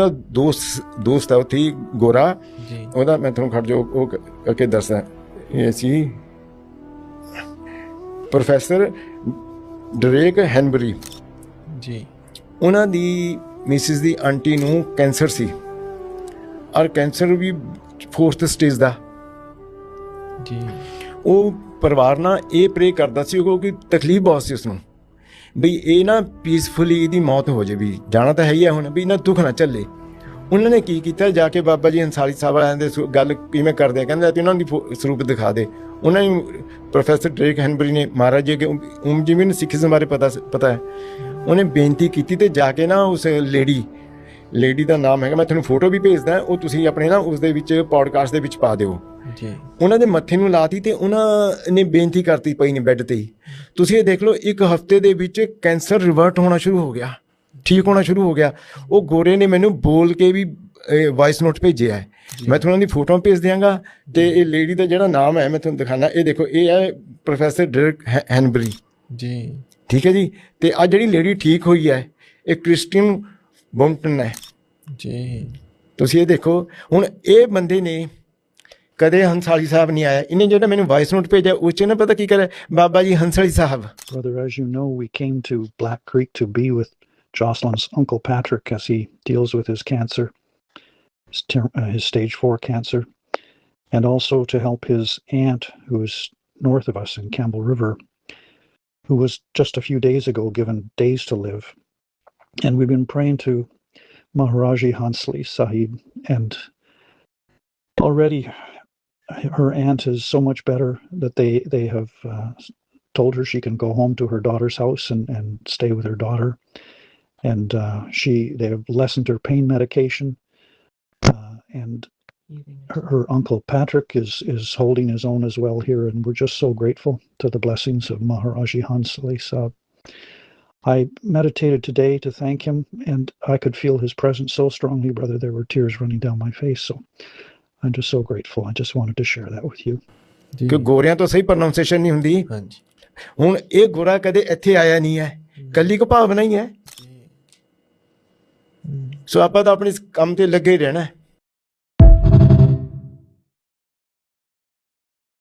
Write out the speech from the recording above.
ਦਾ ਦੋਸਤ ਦੋਸਤ ਆ ਉੱਥੇ ਹੀ, ਗੋਰਾ। ਜੀ। ਉਹਦਾ ਮੈਂ ਤੁਹਾਨੂੰ ਖੜ ਜੋ ਉਹ ਕ- ਕਰਕੇ ਦੱਸਦਾ। ਇਹ ਸੀ ਪ੍ਰੋਫੈਸਰ ਡਰੇਕ ਹੈਨਬਰੀ। ਜੀ। ਉਹਨਾਂ ਦੀ ਮਿਸਿਸ ਦੀ ਆਂਟੀ ਨੂੰ ਕੈਂਸਰ ਸੀ। ਔਰ ਕੈਂਸਰ ਵੀ ਫੋਰਥ ਸਟੇਜ ਦਾ। ਜੀ। ਉਹ ਪਰਿਵਾਰ ਨਾਲ ਇਹ ਪ੍ਰੇ ਕਰਦਾ ਸੀ ਕਿਉਂਕਿ ਤਕਲੀਫ ਬਹੁਤ ਸੀ ਉਸ ਨੂੰ ਵੀ ਇਹ ਨਾ ਪੀਸਫੁਲੀ ਇਹਦੀ ਮੌਤ ਹੋ ਜੇ ਵੀ ਜਾਣਾ ਤਾਂ ਹੈ ਹੀ ਹੈ ਹੁਣ ਵੀ ਨਾ ਦੁੱਖ ਨਾ ਚੱਲੇ ਉਹਨਾਂ ਨੇ ਕੀ ਕੀਤਾ, ਜਾ ਕੇ ਬਾਬਾ ਜੀ ਅੰਸਾਰੀ ਸਾਹਿਬ ਵਾਲਿਆਂ ਦੇ ਸੁ- ਗੱਲ ਕਿਵੇਂ ਕਰਦੇ ਆ, ਕਹਿੰਦੇ ਤੇ ਉਹਨਾਂ ਦੀ ਫੋ- ਸਰੂਪ ਦਿਖਾ ਦੇ। ਉਹਨਾਂ ਨੂੰ ਪ੍ਰੋਫੈਸਰ ਡ੍ਰੇਕ ਹੈਨਬਰੀ ਨੇ ਮਹਾਰਾਜ ਜੀ ਕੇ ਉਮ ਜਿਵੇਂ ਸਿੱਖੀਜ਼ਮ ਬਾਰੇ ਪਤਾ ਸ- ਪਤਾ ਹੈ। ਉਹਨੇ ਬੇਨਤੀ ਕੀਤੀ ਤੇ ਜਾ ਕੇ ਨਾ ਉਸ ਲੇਡੀ ਲੇਡੀ ਦਾ ਨਾਮ ਹੈਗਾ, ਮੈਂ ਤੁਹਾਨੂੰ ਫੋਟੋ ਵੀ ਭੇਜਦਾ, ਉਹ ਤੁਸੀਂ ਆਪਣੇ ਨਾ ਉਸ ਦੇ ਵਿੱਚ ਪੋਡਕਾਸਟ ਦੇ ਵਿੱਚ ਪਾ ਦਿਓ। ਜੀ। ਉਹਨਾਂ ਦੇ ਮੱਥੇ ਨੂੰ ਲਾਤੀ ਤੇ ਉਹਨਾਂ ਨੇ ਬੇਨਤੀ ਕਰਤੀ ਪਈ ਨੇ ਬੈੱਡ ਤੇ ਹੀ। ਤੁਸੀਂ ਇਹ ਦੇਖ ਲਓ ਇੱਕ ਹਫ਼ਤੇ ਦੇ ਵਿੱਚ ਕੈਂਸਰ ਰਿਵਰਟ ਹੋਣਾ ਸ਼ੁਰੂ ਹੋ ਗਿਆ। ਠੀਕ ਹੋਣਾ ਸ਼ੁਰੂ ਹੋ ਗਿਆ। ਉਹ ਗੋਰੇ ਨੇ ਮੈਨੂੰ ਬੋਲ ਕੇ ਵੀ ਵਾਇਸ ਨੋਟ ਭੇਜਿਆ ਹੈ। ਮੈਂ ਤੁਹਾਨੂੰ ਦੀ ਫੋਟੋ ਭੇਜ ਦਿਆਂਗਾ ਤੇ ਇਹ ਲੇਡੀ ਦਾ ਜਿਹੜਾ ਨਾਮ ਹੈ ਮੈਂ ਤੁਹਾਨੂੰ ਦਿਖਾਣਾ। ਇਹ ਦੇਖੋ ਇਹ ਹੈ ਪ੍ਰੋਫੈਸਰ ਡਰਕ ਹੈਨਬਰੀ ਜੀ। ਠੀਕ ਹੈ ਜੀ? ਤੇ ਆ ਜਿਹੜੀ ਲੇਡੀ ਠੀਕ ਹੋਈ ਹੈ ਇਹ ਕ੍ਰਿਸਟੀਨ ਬੋਮਟਨ ਹੈ। ਜੀ। ਤੁਸੀਂ ਇਹ ਦੇਖੋ ਹੁਣ ਇਹ ਬੰਦੇ ਨੇ ਕਦੇ ਹੰਸਾਲੀ ਸਾਹਿਬ ਨਹੀਂ ਆਇਆ ਇਹਨੇ ਜਿਹੜਾ ਮੈਨੂੰ ਵਾਇਸ ਨੋਟ ਭੇਜਿਆ ਉਸ ਚ ਨਾ ਪਤਾ ਕੀ ਕਰੇ ਬਾਬਾ ਜੀ ਹੰਸਾਲੀ ਸਾਹਿਬ Brother, as you know, we came to Black Creek to be with Jocelyn's Uncle Patrick as he deals with his cancer, his, ter- uh, his stage four cancer, and also to help his aunt, who is north of us in Campbell River, who was just a few days ago given days to live. And we've been praying to Maharaji Hansli Sahib, and already her aunt is so much better that they they have uh, told her she can go home to her daughter's house and, and stay with her daughter. And uh, she they have lessened her pain medication. Uh, and her, her uncle Patrick is is holding his own as well here, and we're just so grateful to the blessings of Maharaji Hansali Sahib. I meditated today to thank him, and I could feel his presence so strongly, brother. There were tears running down my face. So I'm just so grateful. I just wanted to share that with you. ਕਿ ਗੋਰਿਆਂ ਤੋਂ ਸਹੀ pronunciation ਨਹੀਂ ਹੁੰਦੀ? ਹਾਂਜੀ। ਹੁਣ ਇਹ ਗੋਰਾ ਕਦੇ ਇੱਥੇ ਆਇਆ ਨਹੀਂ ਹੈ। ਕੱਲੀ ਕੋ ਭਾਵਨਾ ਹੀ। ਹੈ ਸੋ ਆਪਾਂ ਤਾਂ ਆਪਣੇ ਕੰਮ ਤੇ ਲੱਗੇ ਹੀ ਰਹਿਣਾ ਹੈ।